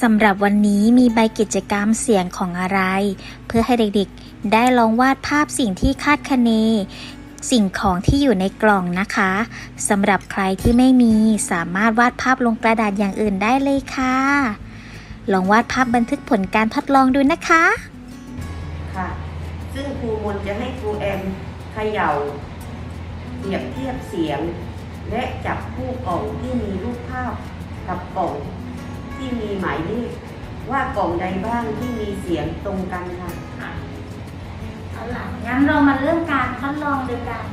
สำหรับวันนี้มีใบกิจกรรมเสียงของอะไร เพื่อให้เด็กๆ ได้ลองวาดภาพสิ่งที่คาดคะเน สิ่งของที่อยู่ในกล่องนะคะสำหรับใครที่ไม่มีสามารถวาดภาพลงกระดาษอย่างอื่นได้เลยค่ะ ลองวาดภาพบันทึกผลการทดลองดูนะคะค่ะ ซึ่งครูมนจะให้ครูแอมเขย่าเปรียบเทียบเสียง และจับคู่กล่องที่มีรูปภาพกับกล่อง ที่มีหมายเลขว่ากล่องใดบ้างที่มีเสียงตรงกันค่ะเอาล่ะงั้นเรามาเริ่มการทดลองโดยการ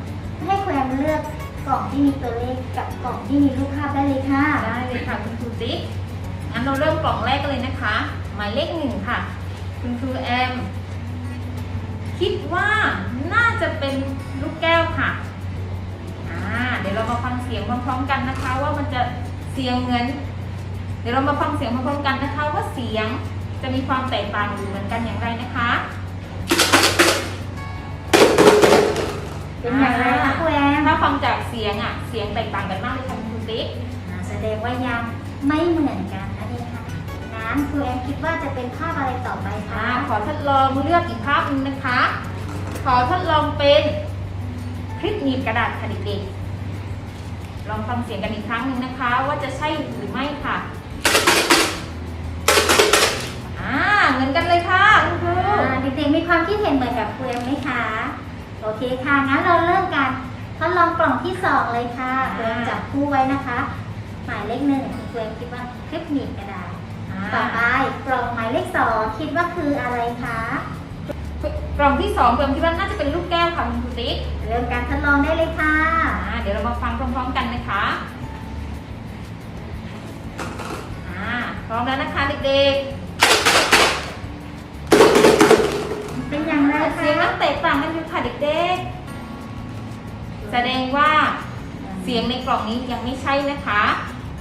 ให้แควมเลือกกล่องที่มีตัวเลขกับกล่องที่มีรูปภาพได้เลยค่ะ ได้เลยค่ะคุณครูติ๊กงั้นเราเริ่มกล่องแรกกันเลยนะคะ หมายเลขหนึ่งค่ะ คุณครูแอม คิดว่าน่าจะเป็นลูกแก้วค่ะ อ่า เดี๋ยวเรามาฟังเสียงพร้อมๆกันนะคะ ว่ามันจะเสียงเหมือนเดี๋ยวเรามาฟังเสียงพร้อมๆกันนะคะว่าเสียงจะมีความแตกต่างหรือเหมือนกันอย่างไรนะคะเป็นอย่างไรคะแควมถ้าฟังจากเสียงอะเสียงแตกต่างกันมากเลยค่ะคุณครูติ๊กอ่าแสดงว่ายังไม่เหมือนกันนั่นเองค่ะงั้นแควมคิดว่าจะเป็นภาพอะไรต่อไปอ่าคะขอทดลองเลือกอีกภาพหนึงนะคะ ขอทดลองเป็นคลิปหนีบกระดาษค่ะเด็กๆลองฟังเสียงกันอีกครั้งหนึ่งนะคะ ว่าจะใช่หรือไม่ค่ะ เห็นเหมือนกับแควมไหมคะ โอเคค่ะ งั้นเราเริ่มกันทดลองกล่องที่สองเลยค่ะแควมจับคู่ไว้นะคะ หมายเลขหนึ่งแควมคิดว่าคลิปหนีบกระดาษต่อไปกล่องหมายเลขสองคิดว่าคืออะไรคะกล่องที่สองเพิ่มคิดว่าน่าจะเป็นลูกแก้วค่ะคุณครูติ๊กเริ่มการทดลองได้เลยค่ะอ่าเดี๋ยวเรามาฟังพร้อมๆกันนะคะอ่าพร้อมแล้วนะคะเด็กๆ แสดงว่าเสียงในกล่องนี้ยังไม่ใช่นะคะ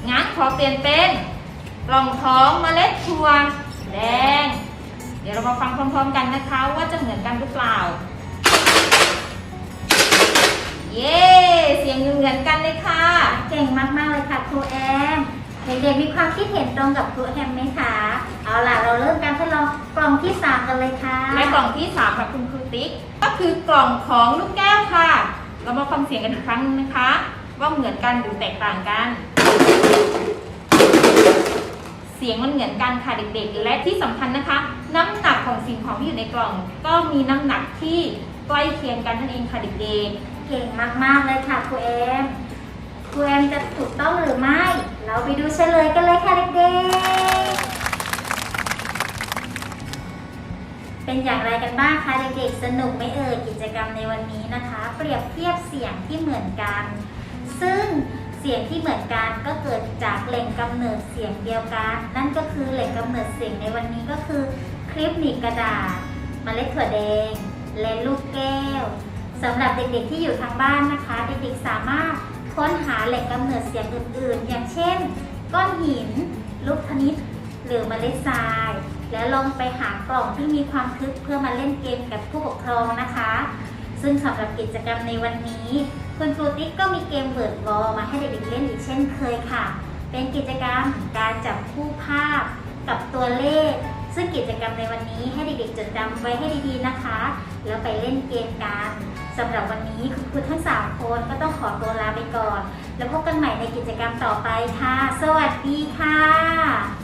งั้นขอเปลี่ยนเป็นกล่องท้องเมล็ดถั่วแดง เดี๋ยวเรามาฟังพร้อมๆกันนะคะ ว่าจะเหมือนกันหรือเปล่า เย้เสียงเหมือนกันเลยค่ะ เก่งมากๆเลยค่ะครูแอมเด็กๆมีความคิดเห็นตรงกับครูแอมไหมคะ เอาล่ะเราเริ่มการทดลองกล่องที่สามกันเลยค่ะ และกล่องที่สามค่ะคุณครูติ๊กก็คือกล่องของลูกแก้วค่ะ เรามาฟังเสียงกันอีกครั้งนะคะ ว่าเหมือนกันหรือแตกต่างกัน เสียงมันเหมือนกันค่ะเด็กๆ และที่สำคัญนะคะ น้ำหนักของสิ่งของที่อยู่ในกล่อง ก็มีน้ำหนักที่ใกล้เคียงกันนั่นเองค่ะเด็กเก่งมากๆเลยค่ะครูแอมครูแอมจะถูกต้องหรือไม่ เราไปดูเฉลยกันเลยค่ะเด็กๆ เป็นอย่างไรกันบ้างคะเด็กๆ สนุกไหมเอ่ยกิจกรรมในวันนี้นะคะ เปรียบเทียบเสียงที่เหมือนกัน ซึ่งเสียงที่เหมือนกันก็เกิดจากแหล่งกำเนิดเสียงเดียวกัน นั่นก็คือแหล่งกำเนิดเสียงในวันนี้ก็คือคลิปหนีกระดาษเมล็ดถั่วแดง และลูกแก้วสำหรับเด็กๆที่อยู่ทางบ้านนะคะ เด็กๆสามารถค้นหาแหล่งกำเนิดเสียงอื่นๆ อย่างเช่น ก้อนหิน ลูกธนิดหรือเมล็ดทราย แล้วลองไปหากล่องที่มีความทึกเพื่อมาเล่นเกมกับผู้ปกครองนะคะ ซึ่งสำหรับกิจกรรมในวันนี้ คุณครูติ๊กก็มีเกมเบิร์ดวอลมาให้เด็กๆเล่นอีกเช่นเคยค่ะ เป็นกิจกรรมการจับคู่ภาพกับตัวเลข ซึ่งกิจกรรมในวันนี้ให้เด็กๆจดจำไว้ให้ดีๆนะคะ แล้วไปเล่นเกมกันสำหรับวันนี้คุณครูทั้งสามคนก็ต้องขอตัวลาไปก่อน แล้วพบกันใหม่ในกิจกรรมต่อไปค่ะ สวัสดีค่ะ